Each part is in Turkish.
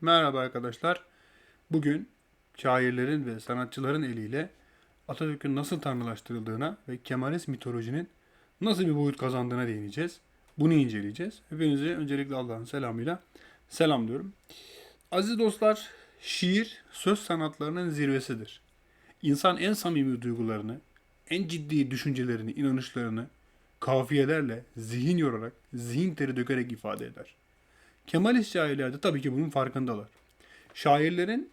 Merhaba arkadaşlar. Bugün şairlerin ve sanatçıların eliyle Atatürk'ün nasıl tanrılaştırıldığına ve Kemalist mitolojinin nasıl bir boyut kazandığına değineceğiz. Bunu inceleyeceğiz. Hepinize öncelikle Allah'ın selamıyla selam diyorum. Aziz dostlar, şiir söz sanatlarının zirvesidir. İnsan en samimi duygularını, en ciddi düşüncelerini, inanışlarını kafiyelerle, zihin yorarak, zihin teri dökerek ifade eder. Kemalist şairler de tabii ki bunun farkındalar. Şairlerin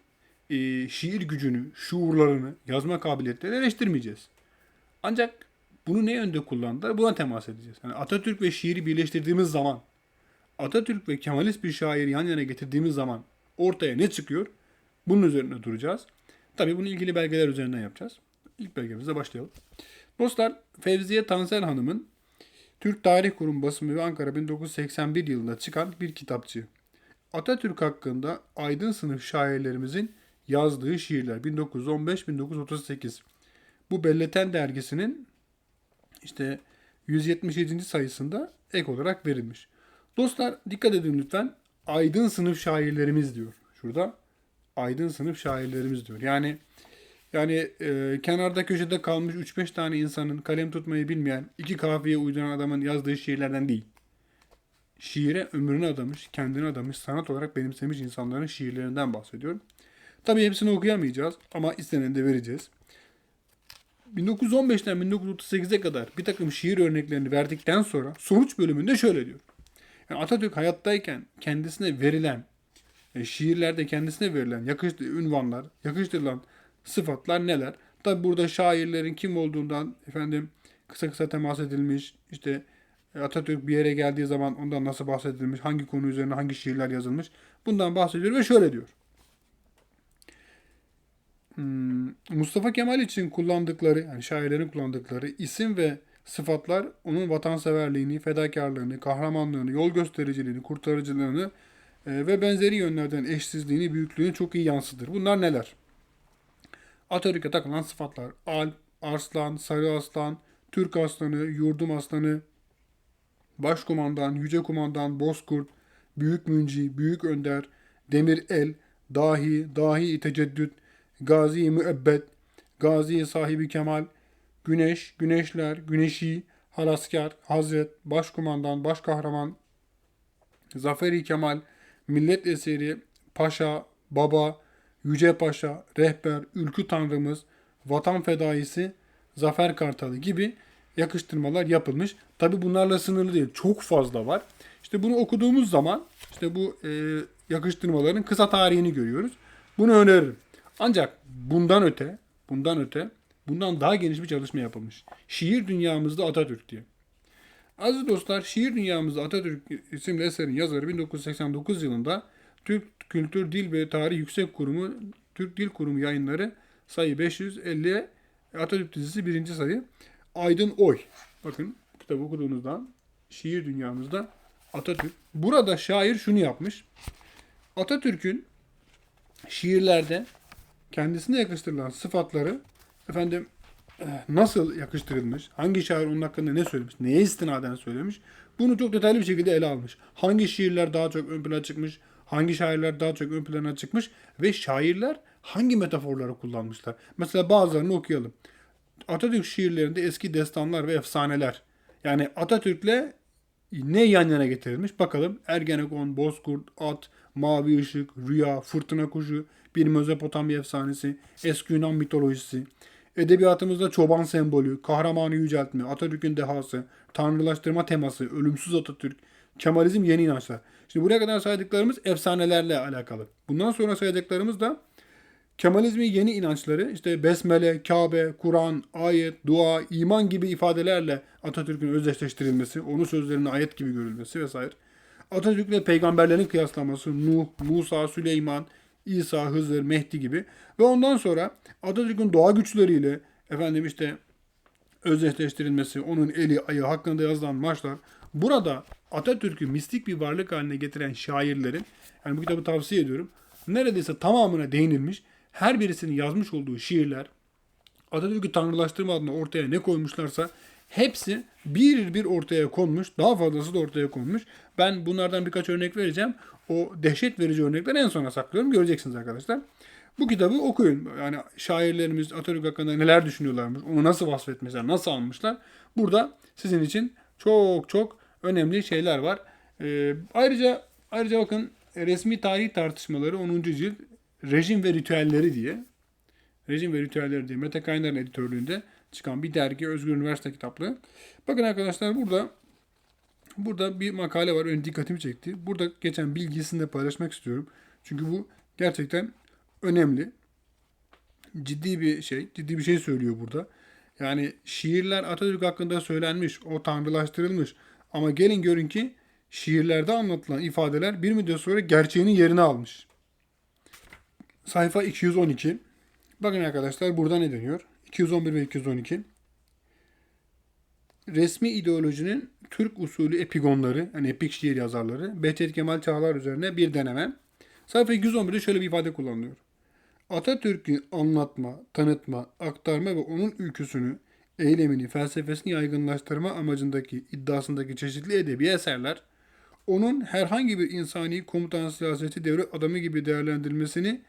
e, şiir gücünü, şuurlarını, yazma kabiliyetlerini eleştirmeyeceğiz. Ancak bunu ne yönde kullandılar buna temas edeceğiz. Yani Atatürk ve şiiri birleştirdiğimiz zaman, Atatürk ve Kemalist bir şairi yan yana getirdiğimiz zaman ortaya ne çıkıyor? Bunun üzerine duracağız. Tabii bunu ilgili belgeler üzerinden yapacağız. İlk belgemizle başlayalım. Dostlar Fevziye Tansel Hanım'ın Türk Tarih Kurumu basımı ve Ankara 1981 yılında çıkan bir kitapçı. Atatürk hakkında aydın sınıf şairlerimizin yazdığı şiirler 1915-1938. Bu Belleten dergisinin işte 177. sayısında ek olarak verilmiş. Dostlar dikkat edin lütfen. Aydın sınıf şairlerimiz diyor. Şurada aydın sınıf şairlerimiz diyor. Yani yani e, kenarda köşede kalmış 3-5 tane insanın kalem tutmayı bilmeyen, iki kafiye uyduran adamın yazdığı şiirlerden değil. Şiire ömrünü adamış, kendini adamış, sanat olarak benimsemiş insanların şiirlerinden bahsediyorum. Tabii hepsini okuyamayacağız ama isteneni de vereceğiz. 1915'ten 1938'e kadar bir takım şiir örneklerini verdikten sonra sonuç bölümünde şöyle diyor. Yani Atatürk hayattayken kendisine verilen, yani şiirlerde kendisine verilen yakıştı, ünvanlar, yakıştırılan sıfatlar neler? Tabi burada şairlerin kim olduğundan efendim kısa kısa temas edilmiş. İşte Atatürk bir yere geldiği zaman ondan nasıl bahsedilmiş, hangi konu üzerine hangi şiirler yazılmış. Bundan bahsediyor ve şöyle diyor. Hmm, Mustafa Kemal için kullandıkları, yani şairlerin kullandıkları isim ve sıfatlar onun vatanseverliğini, fedakarlığını, kahramanlığını, yol göstericiliğini, kurtarıcılığını e, ve benzeri yönlerden eşsizliğini, büyüklüğünü çok iyi yansıtır. Bunlar neler? Atatürk'e takılan sıfatlar. Alp, Arslan, Sarı Aslan, Türk Aslanı, Yurdum Aslanı, Başkumandan, Yüce Kumandan, Bozkurt, Büyük Münci, Büyük Önder, Demir El, Dahi, Dahi Teceddüt, Gazi Müebbet, Gazi Sahibi Kemal, Güneş, Güneşler, Güneşi, Halasker, Hazret, Başkumandan, Başkahraman, Zaferi Kemal, Millet Eseri, Paşa, Baba, Yüce Paşa, Rehber, Ülkü Tanrımız, Vatan Fedaisi, Zafer Kartalı gibi yakıştırmalar yapılmış. Tabi bunlarla sınırlı değil. Çok fazla var. İşte bunu okuduğumuz zaman işte bu e, yakıştırmaların kısa tarihini görüyoruz. Bunu öneririm. Ancak bundan öte, bundan öte, bundan daha geniş bir çalışma yapılmış. Şiir dünyamızda Atatürk diye. Aziz dostlar, Şiir Dünyamızda Atatürk isimli eserin yazarı 1989 yılında Türk Kültür Dil ve Tarih Yüksek Kurumu Türk Dil Kurumu yayınları sayı 550 Atatürk dizisi birinci sayı Aydın Oy. Bakın kitabı okuduğunuzda şiir dünyamızda Atatürk. Burada şair şunu yapmış. Atatürk'ün şiirlerde kendisine yakıştırılan sıfatları efendim eh, nasıl yakıştırılmış, hangi şair onun hakkında ne söylemiş, neye istinaden söylemiş, bunu çok detaylı bir şekilde ele almış. Hangi şiirler daha çok ön plana çıkmış, hangi şairler daha çok ön plana çıkmış ve şairler hangi metaforları kullanmışlar. Mesela bazılarını okuyalım. Atatürk şiirlerinde eski destanlar ve efsaneler. Yani Atatürk'le ne yan yana getirilmiş bakalım. Ergenekon, Bozkurt, At, Mavi Işık, Rüya, Fırtına Kuşu, bir Mezopotamya efsanesi, eski Yunan mitolojisi, edebiyatımızda çoban sembolü, kahramanı yüceltme, Atatürk'ün dehası, tanrılaştırma teması, ölümsüz Atatürk, Kemalizm yeni inançlar. Şimdi buraya kadar saydıklarımız efsanelerle alakalı. Bundan sonra saydıklarımız da Kemalizmin yeni inançları işte besmele, Kabe, Kur'an, ayet, dua, iman gibi ifadelerle Atatürk'ün özdeşleştirilmesi, onun sözlerinin ayet gibi görülmesi vesaire. Atatürk'le peygamberlerin kıyaslaması, Nuh, Musa, Süleyman, İsa, Hızır, Mehdi gibi ve ondan sonra Atatürk'ün doğa güçleriyle efendim işte özdeşleştirilmesi, onun eli, ayağı hakkında yazılan maçlar. Burada Atatürk'ü mistik bir varlık haline getiren şairlerin, yani bu kitabı tavsiye ediyorum, neredeyse tamamına değinilmiş. Her birisinin yazmış olduğu şiirler Atatürk'ü tanrılaştırma adına ortaya ne koymuşlarsa Hepsi bir bir ortaya konmuş. Daha fazlası da ortaya konmuş. Ben bunlardan birkaç örnek vereceğim. O dehşet verici örnekleri en sona saklıyorum. Göreceksiniz arkadaşlar. Bu kitabı okuyun. Yani şairlerimiz Atatürk hakkında neler düşünüyorlarmış, onu nasıl vasfetmişler, nasıl almışlar. Burada sizin için çok çok önemli şeyler var. Ee, ayrıca ayrıca bakın resmi tarih tartışmaları 10. cilt rejim ve ritüelleri diye Rejim ve Ritüelleri diye Mete Kaynar'ın editörlüğünde çıkan bir dergi Özgür Üniversite kitaplığı. Bakın arkadaşlar burada burada bir makale var. Ön dikkatimi çekti. Burada geçen bilgisini de paylaşmak istiyorum. Çünkü bu gerçekten önemli. Ciddi bir şey. Ciddi bir şey söylüyor burada. Yani şiirler Atatürk hakkında söylenmiş. O tanrılaştırılmış. Ama gelin görün ki şiirlerde anlatılan ifadeler bir müddet sonra gerçeğinin yerini almış. Sayfa 212. Bakın arkadaşlar burada ne deniyor? 211 ve 212. Resmi ideolojinin Türk usulü epigonları, yani epik şiir yazarları, Behçet Kemal Çağlar üzerine bir deneme. Sayfa 211'de şöyle bir ifade kullanılıyor. Atatürk'ü anlatma, tanıtma, aktarma ve onun ülküsünü, eylemini, felsefesini yaygınlaştırma amacındaki iddiasındaki çeşitli edebi eserler, onun herhangi bir insani komutan siyaseti devlet adamı gibi değerlendirilmesini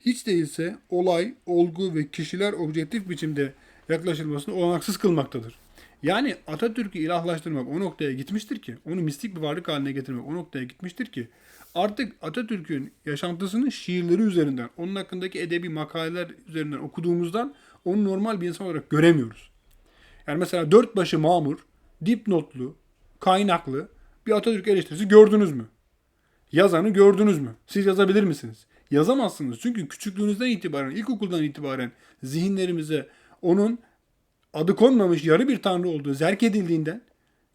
hiç değilse olay, olgu ve kişiler objektif biçimde yaklaşılmasını olanaksız kılmaktadır. Yani Atatürk'ü ilahlaştırmak o noktaya gitmiştir ki, onu mistik bir varlık haline getirmek o noktaya gitmiştir ki, artık Atatürk'ün yaşantısını şiirleri üzerinden, onun hakkındaki edebi makaleler üzerinden okuduğumuzdan onu normal bir insan olarak göremiyoruz. Yani mesela dört başı mamur, dipnotlu, kaynaklı bir Atatürk eleştirisi gördünüz mü? Yazanı gördünüz mü? Siz yazabilir misiniz? Yazamazsınız. Çünkü küçüklüğünüzden itibaren, ilkokuldan itibaren zihinlerimize onun adı konmamış yarı bir tanrı olduğu zerk edildiğinden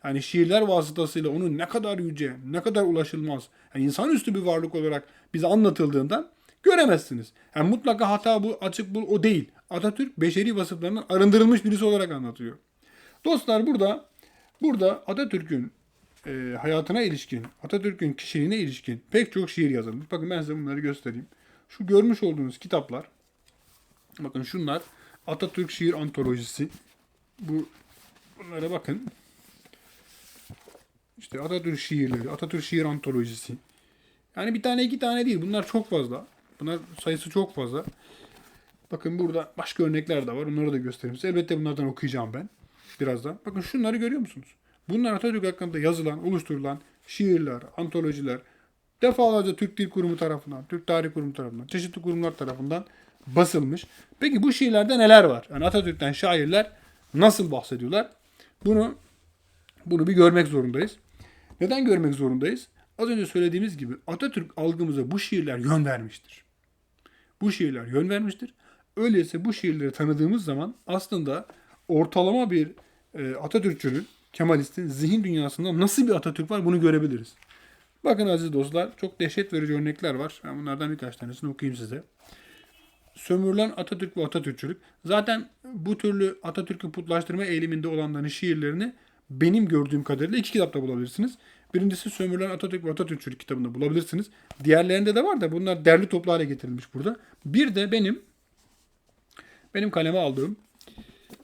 yani şiirler vasıtasıyla onun ne kadar yüce, ne kadar ulaşılmaz, yani insanüstü bir varlık olarak bize anlatıldığından göremezsiniz. Yani mutlaka hata bu, açık bu, o değil. Atatürk beşeri vasıflarından arındırılmış birisi olarak anlatıyor. Dostlar burada burada Atatürk'ün e, hayatına ilişkin, Atatürk'ün kişiliğine ilişkin pek çok şiir yazılmış. Bakın ben size bunları göstereyim. Şu görmüş olduğunuz kitaplar, bakın şunlar Atatürk Şiir Antolojisi. Bu bunlara bakın. İşte Atatürk şiirleri, Atatürk Şiir Antolojisi. Yani bir tane iki tane değil. Bunlar çok fazla. Bunlar sayısı çok fazla. Bakın burada başka örnekler de var. Onları da göstereyim size. Elbette bunlardan okuyacağım ben. Birazdan. Bakın şunları görüyor musunuz? Bunlar Atatürk hakkında yazılan, oluşturulan şiirler, antolojiler defalarca Türk Dil Kurumu tarafından, Türk Tarih Kurumu tarafından, çeşitli kurumlar tarafından basılmış. Peki bu şiirlerde neler var? Yani Atatürk'ten şairler nasıl bahsediyorlar? Bunu bunu bir görmek zorundayız. Neden görmek zorundayız? Az önce söylediğimiz gibi Atatürk algımıza bu şiirler yön vermiştir. Bu şiirler yön vermiştir. Öyleyse bu şiirleri tanıdığımız zaman aslında ortalama bir e, Atatürkçünün, Kemalist'in zihin dünyasında nasıl bir Atatürk var bunu görebiliriz. Bakın aziz dostlar çok dehşet verici örnekler var. Ben bunlardan birkaç tanesini okuyayım size. Sömürülen Atatürk ve Atatürkçülük. Zaten bu türlü Atatürk'ü putlaştırma eğiliminde olanların şiirlerini benim gördüğüm kadarıyla iki kitapta bulabilirsiniz. Birincisi Sömürülen Atatürk ve Atatürkçülük kitabında bulabilirsiniz. Diğerlerinde de var da bunlar derli toplu hale getirilmiş burada. Bir de benim benim kaleme aldığım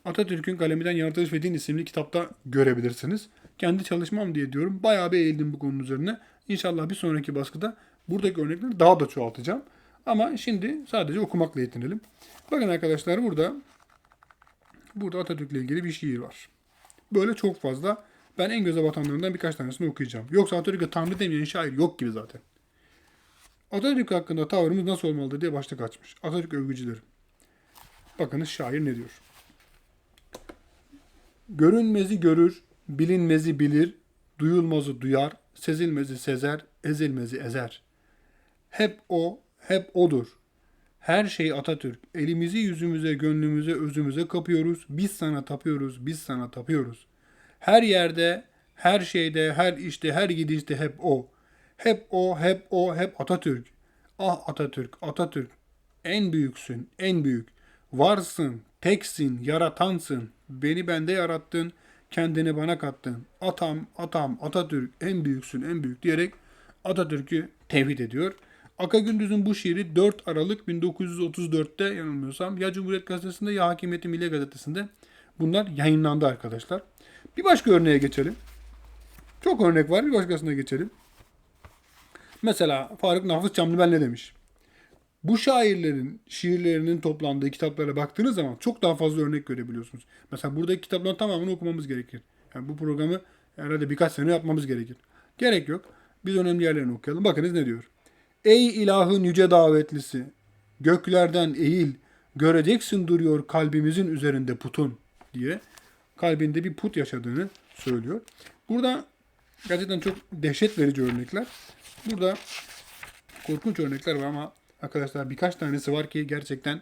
Atatürk'ün kaleminden Yaratılış ve Din isimli kitapta görebilirsiniz. Kendi çalışmam diye diyorum. Bayağı bir eğildim bu konunun üzerine. İnşallah bir sonraki baskıda buradaki örnekleri daha da çoğaltacağım. Ama şimdi sadece okumakla yetinelim. Bakın arkadaşlar burada burada Atatürk'le ilgili bir şiir var. Böyle çok fazla. Ben en göze batanlarından birkaç tanesini okuyacağım. Yoksa Atatürk'e Tanrı demeyen şair yok gibi zaten. Atatürk hakkında tavrımız nasıl olmalıdır diye başlık açmış. Atatürk övgücüleri. Bakınız şair ne diyor. Görünmezi görür, bilinmezi bilir, duyulmazı duyar, sezilmezi sezer, ezilmezi ezer. Hep o, hep odur. Her şey Atatürk. Elimizi yüzümüze, gönlümüze, özümüze kapıyoruz. Biz sana tapıyoruz, biz sana tapıyoruz. Her yerde, her şeyde, her işte, her gidişte hep o. Hep o, hep o, hep Atatürk. Ah Atatürk, Atatürk. En büyüksün, en büyük. Varsın, teksin, yaratansın. Beni bende yarattın, kendini bana kattın. Atam, atam, Atatürk en büyüksün, en büyük diyerek Atatürk'ü tevhid ediyor. Aka Gündüz'ün bu şiiri 4 Aralık 1934'te yanılmıyorsam ya Cumhuriyet Gazetesi'nde ya Hakimiyeti Milli Gazetesi'nde Bunlar yayınlandı arkadaşlar. Bir başka örneğe geçelim. Çok örnek var. Bir başkasına geçelim. Mesela Faruk Nafız Çamlıbel ne demiş? Bu şairlerin şiirlerinin toplandığı kitaplara baktığınız zaman çok daha fazla örnek görebiliyorsunuz. Mesela buradaki kitapların tamamını okumamız gerekir. Yani bu programı herhalde birkaç sene yapmamız gerekir. Gerek yok. Biz önemli yerlerini okuyalım. Bakınız ne diyor. Ey ilahın yüce davetlisi, göklerden eğil, göreceksin duruyor kalbimizin üzerinde putun diye kalbinde bir put yaşadığını söylüyor. Burada gerçekten çok dehşet verici örnekler. Burada korkunç örnekler var ama arkadaşlar birkaç tanesi var ki gerçekten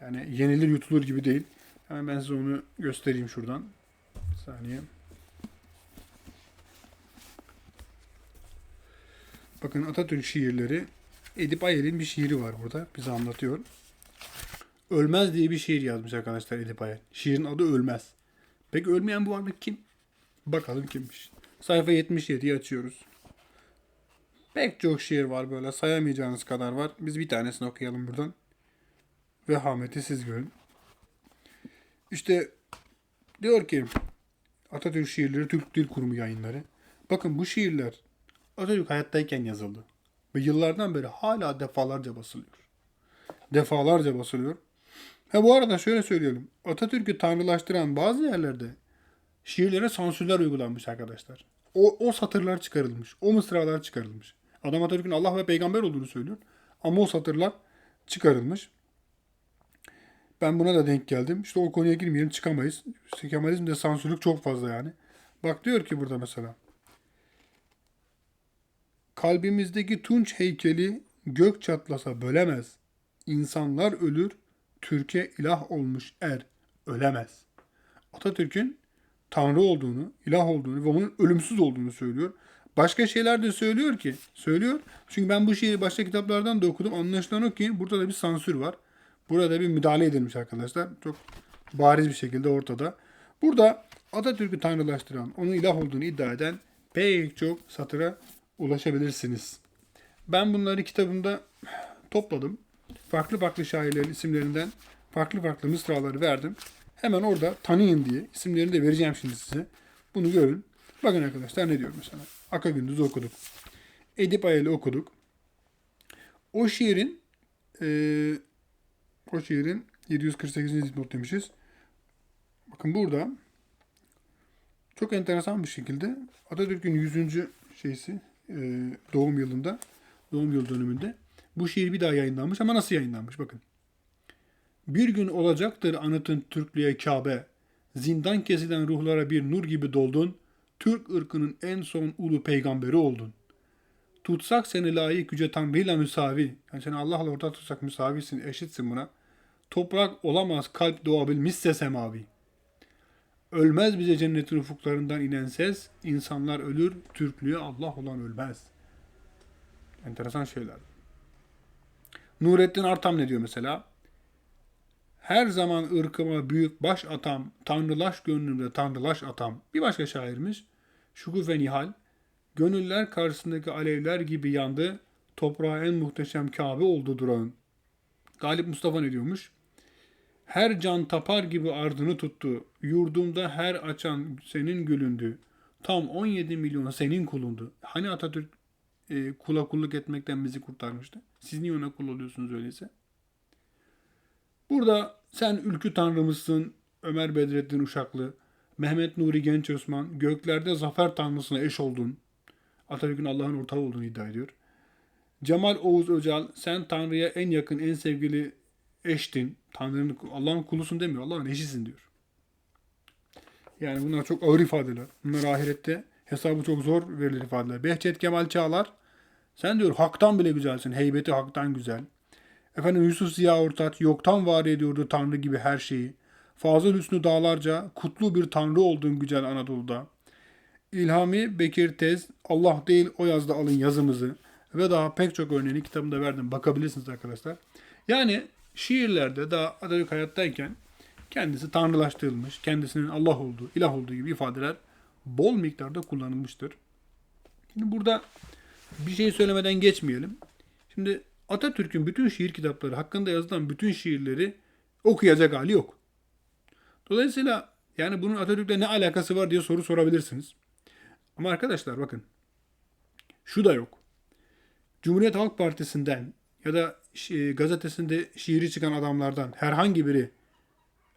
yani yenilir yutulur gibi değil. Hemen ben size onu göstereyim şuradan. Bir saniye. Bakın Atatürk şiirleri. Edip Ayel'in bir şiiri var burada. Bize anlatıyor. Ölmez diye bir şiir yazmış arkadaşlar Edip Ayel. Şiirin adı Ölmez. Peki ölmeyen bu varlık kim? Bakalım kimmiş. Sayfa 77'yi açıyoruz. Pek çok şiir var böyle sayamayacağınız kadar var. Biz bir tanesini okuyalım buradan. Ve Hamet'i siz görün. İşte diyor ki Atatürk şiirleri Türk Dil Kurumu yayınları. Bakın bu şiirler Atatürk hayattayken yazıldı. Ve yıllardan beri hala defalarca basılıyor. Defalarca basılıyor. Ha bu arada şöyle söyleyelim. Atatürk'ü tanrılaştıran bazı yerlerde şiirlere sansürler uygulanmış arkadaşlar. O, o satırlar çıkarılmış. O mısralar çıkarılmış. Adam Atatürk'ün Allah ve peygamber olduğunu söylüyor. Ama o satırlar çıkarılmış. Ben buna da denk geldim. İşte o konuya girmeyelim çıkamayız. İşte Kemalizmde sansürlük çok fazla yani. Bak diyor ki burada mesela. Kalbimizdeki tunç heykeli gök çatlasa bölemez. İnsanlar ölür, Türkiye ilah olmuş er, ölemez. Atatürk'ün Tanrı olduğunu, ilah olduğunu ve onun ölümsüz olduğunu söylüyor. Başka şeyler de söylüyor ki, söylüyor. Çünkü ben bu şiiri başka kitaplardan da okudum. Anlaşılan o ki burada da bir sansür var. Burada bir müdahale edilmiş arkadaşlar. Çok bariz bir şekilde ortada. Burada Atatürk'ü tanrılaştıran, onun ilah olduğunu iddia eden pek çok satıra ulaşabilirsiniz. Ben bunları kitabımda topladım. Farklı farklı şairlerin isimlerinden farklı farklı mısraları verdim. Hemen orada tanıyın diye isimlerini de vereceğim şimdi size. Bunu görün. Bakın arkadaşlar ne diyor mesela. Aka Gündüz'ü okuduk. Edip Ayel'i okuduk. O şiirin eee o şiirin 748. dipnot demişiz. Bakın burada çok enteresan bir şekilde Atatürk'ün 100. şeysi e, doğum yılında doğum yıl dönümünde bu şiir bir daha yayınlanmış ama nasıl yayınlanmış bakın. Bir gün olacaktır anıtın Türklüğe Kabe. Zindan kesilen ruhlara bir nur gibi doldun. Türk ırkının en son ulu peygamberi oldun. Tutsak seni layık yüce Tanrı'yla müsavi. Yani seni Allah'la ortak tutsak müsavisin, eşitsin buna. Toprak olamaz kalp doğabilmişse semavi. Ölmez bize cennetin ufuklarından inen ses. İnsanlar ölür, Türklüğe Allah olan ölmez. Enteresan şeyler. Nurettin Artam ne diyor mesela? Her zaman ırkıma büyük baş atam, tanrılaş gönlümde tanrılaş atam. Bir başka şairmiş. Şukufe Nihal. Gönüller karşısındaki alevler gibi yandı. Toprağa en muhteşem Kabe oldu durağın. Galip Mustafa ne diyormuş? Her can tapar gibi ardını tuttu. Yurdumda her açan senin gülündü. Tam 17 milyon senin kulundu. Hani Atatürk e, kula kulluk etmekten bizi kurtarmıştı? Siz niye ona kul oluyorsunuz öyleyse? Burada sen ülkü tanrımızsın Ömer Bedrettin Uşaklı, Mehmet Nuri Genç Osman, göklerde zafer tanrısına eş oldun. Atatürk'ün Allah'ın ortağı olduğunu iddia ediyor. Cemal Oğuz Öcal, sen Tanrı'ya en yakın, en sevgili eştin. Tanrı'nın, Allah'ın kulusun demiyor, Allah'ın eşisin diyor. Yani bunlar çok ağır ifadeler. Bunlar ahirette hesabı çok zor verilir ifadeler. Behçet Kemal Çağlar, sen diyor haktan bile güzelsin, heybeti haktan güzel. Efendim Yusuf Ziya Ortaç yoktan var ediyordu Tanrı gibi her şeyi. Fazıl Hüsnü Dağlarca kutlu bir Tanrı oldun güzel Anadolu'da. İlhami Bekir Tez Allah değil o yazda alın yazımızı ve daha pek çok örneğini kitabımda verdim. Bakabilirsiniz arkadaşlar. Yani şiirlerde daha Atatürk hayattayken kendisi tanrılaştırılmış, kendisinin Allah olduğu, ilah olduğu gibi ifadeler bol miktarda kullanılmıştır. Şimdi burada bir şey söylemeden geçmeyelim. Şimdi Atatürk'ün bütün şiir kitapları hakkında yazılan bütün şiirleri okuyacak hali yok. Dolayısıyla Yani bunun Atatürk'le ne alakası var diye soru sorabilirsiniz. Ama arkadaşlar bakın. Şu da yok. Cumhuriyet Halk Partisi'nden ya da gazetesinde şiiri çıkan adamlardan herhangi biri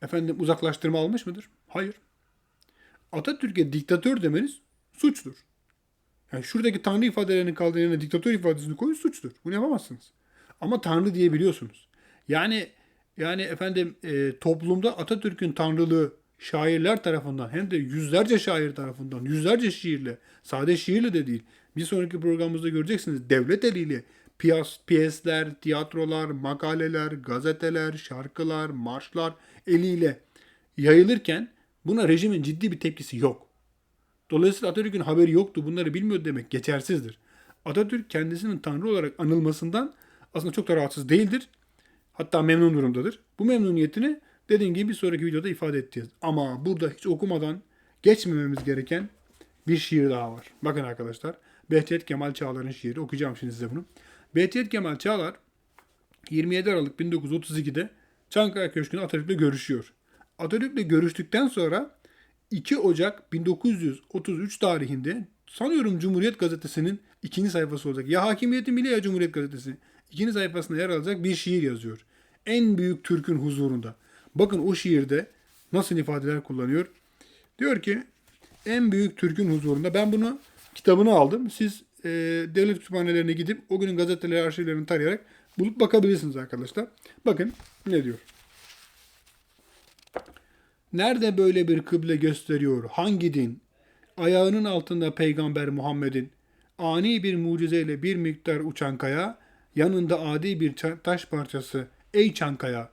efendim uzaklaştırma almış mıdır? Hayır. Atatürk'e diktatör demeniz suçtur. Yani şuradaki tanrı ifadelerini kaldırın yerine diktatör ifadesini koyun suçtur. Bunu yapamazsınız. Ama tanrı diyebiliyorsunuz. Yani yani efendim e, toplumda Atatürk'ün tanrılığı şairler tarafından hem de yüzlerce şair tarafından yüzlerce şiirle sade şiirle de değil bir sonraki programımızda göreceksiniz devlet eliyle piyas, piyesler, tiyatrolar, makaleler, gazeteler, şarkılar, marşlar eliyle yayılırken buna rejimin ciddi bir tepkisi yok. Dolayısıyla Atatürk'ün haberi yoktu, bunları bilmiyordu demek geçersizdir. Atatürk kendisinin Tanrı olarak anılmasından aslında çok da rahatsız değildir. Hatta memnun durumdadır. Bu memnuniyetini dediğim gibi bir sonraki videoda ifade edeceğiz. Ama burada hiç okumadan geçmememiz gereken bir şiir daha var. Bakın arkadaşlar. Behçet Kemal Çağlar'ın şiiri. Okuyacağım şimdi size bunu. Behçet Kemal Çağlar 27 Aralık 1932'de Çankaya Köşkü'nde Atatürk'le görüşüyor. Atatürk'le görüştükten sonra 2 Ocak 1933 tarihinde sanıyorum Cumhuriyet Gazetesi'nin ikinci sayfası olacak. Ya Hakimiyeti Milli ya Cumhuriyet Gazetesi. ikinci sayfasında yer alacak bir şiir yazıyor. En büyük Türk'ün huzurunda. Bakın o şiirde nasıl ifadeler kullanıyor. Diyor ki en büyük Türk'ün huzurunda. Ben bunu kitabını aldım. Siz e, devlet kütüphanelerine gidip o günün gazeteleri arşivlerini tarayarak bulup bakabilirsiniz arkadaşlar. Bakın ne diyor. Nerede böyle bir kıble gösteriyor? Hangi din? Ayağının altında peygamber Muhammed'in ani bir mucizeyle bir miktar uçan kaya, yanında adi bir taş parçası. Ey Çankaya!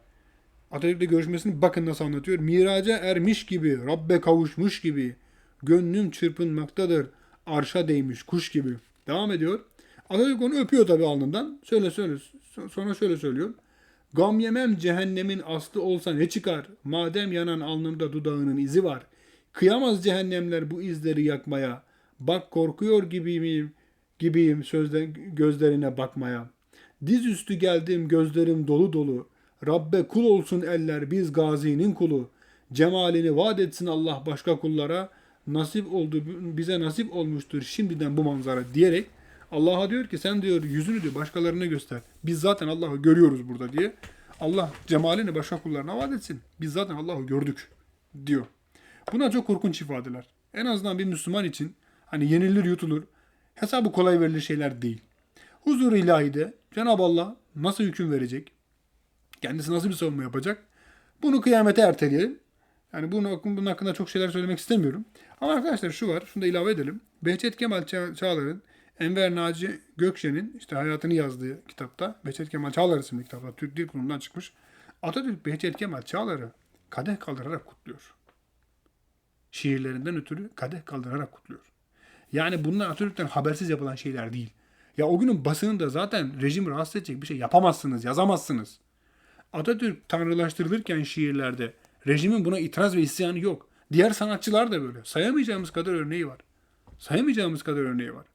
Atatürk'le görüşmesini bakın nasıl anlatıyor. Miraca ermiş gibi, Rabbe kavuşmuş gibi, gönlüm çırpınmaktadır, arşa değmiş kuş gibi. Devam ediyor. Atatürk onu öpüyor tabii alnından. Şöyle söyle, sonra şöyle söylüyor. Gam yemem cehennemin aslı olsa ne çıkar? Madem yanan alnımda dudağının izi var. Kıyamaz cehennemler bu izleri yakmaya. Bak korkuyor gibiyim, gibiyim sözden gözlerine bakmaya. Dizüstü geldim gözlerim dolu dolu. Rabbe kul olsun eller biz gazinin kulu. Cemalini vaat etsin Allah başka kullara. Nasip oldu bize nasip olmuştur şimdiden bu manzara diyerek Allah'a diyor ki sen diyor yüzünü diyor başkalarına göster. Biz zaten Allah'ı görüyoruz burada diye. Allah cemalini başka kullarına vaat etsin. Biz zaten Allah'ı gördük diyor. Bunlar çok korkunç ifadeler. En azından bir Müslüman için hani yenilir yutulur. Hesabı kolay verilir şeyler değil. Huzur ilahide Cenab-ı Allah nasıl hüküm verecek? Kendisi nasıl bir savunma yapacak? Bunu kıyamete erteleyelim. Yani bunun, bunun hakkında çok şeyler söylemek istemiyorum. Ama arkadaşlar şu var, şunu da ilave edelim. Behçet Kemal Ça- Çağlar'ın Enver Naci Gökçe'nin işte hayatını yazdığı kitapta, Behçet Kemal Çağlar isimli kitapta, Türk Dil Kurumu'ndan çıkmış. Atatürk Behçet Kemal Çağlar'ı kadeh kaldırarak kutluyor. Şiirlerinden ötürü kadeh kaldırarak kutluyor. Yani bunlar Atatürk'ten habersiz yapılan şeyler değil. Ya o günün basınında zaten rejim rahatsız edecek bir şey yapamazsınız, yazamazsınız. Atatürk tanrılaştırılırken şiirlerde rejimin buna itiraz ve isyanı yok. Diğer sanatçılar da böyle. Sayamayacağımız kadar örneği var. Sayamayacağımız kadar örneği var.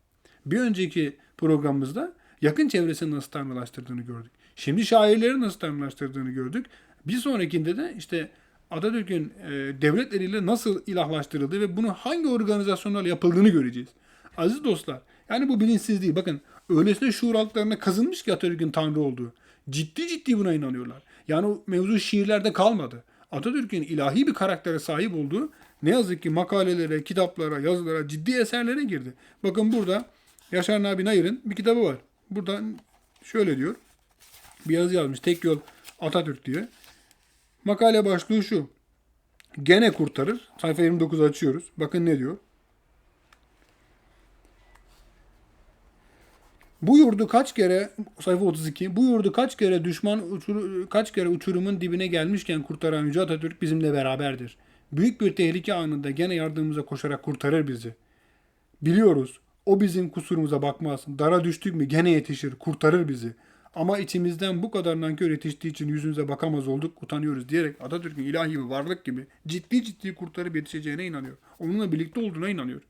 Bir önceki programımızda yakın çevresini nasıl tanrılaştırdığını gördük. Şimdi şairleri nasıl tanrılaştırdığını gördük. Bir sonrakinde de işte Atatürk'ün e, devlet eliyle nasıl ilahlaştırıldığı ve bunu hangi organizasyonlarla yapıldığını göreceğiz. Aziz dostlar, yani bu bilinçsiz değil. Bakın öylesine şuur altlarına kazınmış ki Atatürk'ün tanrı olduğu. Ciddi ciddi buna inanıyorlar. Yani o mevzu şiirlerde kalmadı. Atatürk'ün ilahi bir karaktere sahip olduğu ne yazık ki makalelere, kitaplara, yazılara, ciddi eserlere girdi. Bakın burada Yaşar Nabi Nayır'ın bir kitabı var. Buradan şöyle diyor. Bir yazı yazmış. Tek yol Atatürk diye. Makale başlığı şu. Gene kurtarır. Sayfa 29 açıyoruz. Bakın ne diyor. Bu yurdu kaç kere sayfa 32 bu yurdu kaç kere düşman uçur, kaç kere uçurumun dibine gelmişken kurtaran Yüce Atatürk bizimle beraberdir. Büyük bir tehlike anında gene yardımımıza koşarak kurtarır bizi. Biliyoruz o bizim kusurumuza bakmaz. Dara düştük mü gene yetişir, kurtarır bizi. Ama içimizden bu kadar nankör yetiştiği için yüzümüze bakamaz olduk, utanıyoruz diyerek Atatürk'ün ilahi bir varlık gibi ciddi ciddi kurtarıp yetişeceğine inanıyor. Onunla birlikte olduğuna inanıyor.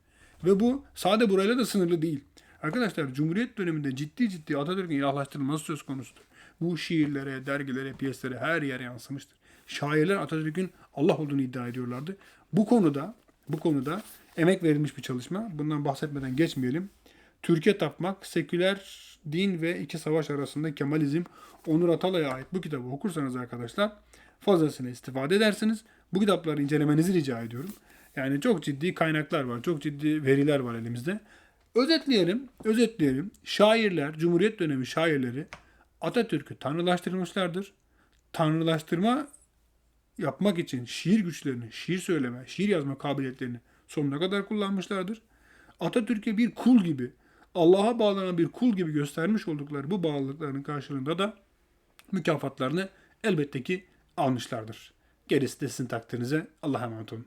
Ve bu sade burayla da sınırlı değil. Arkadaşlar Cumhuriyet döneminde ciddi ciddi Atatürk'ün ilahlaştırılması söz konusudur. Bu şiirlere, dergilere, piyeslere her yere yansımıştır. şairler Atatürk'ün Allah olduğunu iddia ediyorlardı. Bu konuda bu konuda emek verilmiş bir çalışma. Bundan bahsetmeden geçmeyelim. Türkiye Tapmak, Seküler Din ve İki Savaş Arasında Kemalizm Onur Atalay'a ait bu kitabı okursanız arkadaşlar fazlasıyla istifade edersiniz. Bu kitapları incelemenizi rica ediyorum. Yani çok ciddi kaynaklar var, çok ciddi veriler var elimizde. Özetleyelim, özetleyelim. Şairler, Cumhuriyet dönemi şairleri Atatürk'ü tanrılaştırmışlardır. Tanrılaştırma yapmak için şiir güçlerini, şiir söyleme, şiir yazma kabiliyetlerini sonuna kadar kullanmışlardır. Atatürk'e bir kul gibi, Allah'a bağlanan bir kul gibi göstermiş oldukları bu bağlılıklarının karşılığında da mükafatlarını elbette ki almışlardır. Gerisi de sizin takdirinize. Allah'a emanet olun.